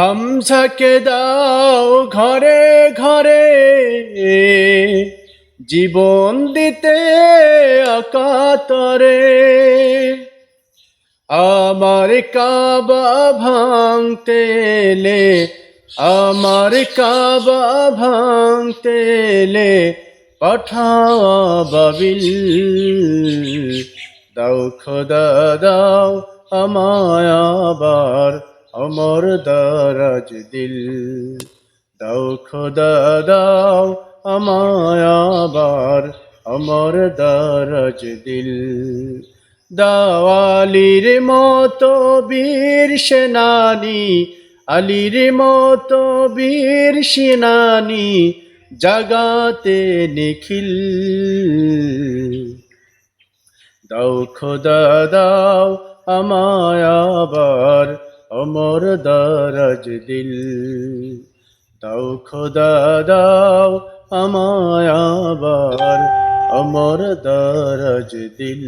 হামসাকে দাও ঘরে ঘরে জীবন দিতে অকাতরে আমার কাবা ভাঙতে এলে, আমার কাবা ভাঙতে এলে পাঠাও দাও খোদা, দাও আমায় আবার অমর দারাজ দিল। দাও খোদা, দাও আমায় আবার অমর দারাজ দিল। দাওয়ালির মতো বীর সেনানি, আলির মতো বীর সেনানি, জাগাতে নিখিল। দাও খোদা, দাও আমায় আবার অমর দারাজ দিল। দাও খোদা দাও আমায় আবার অমর দারাজ দিল।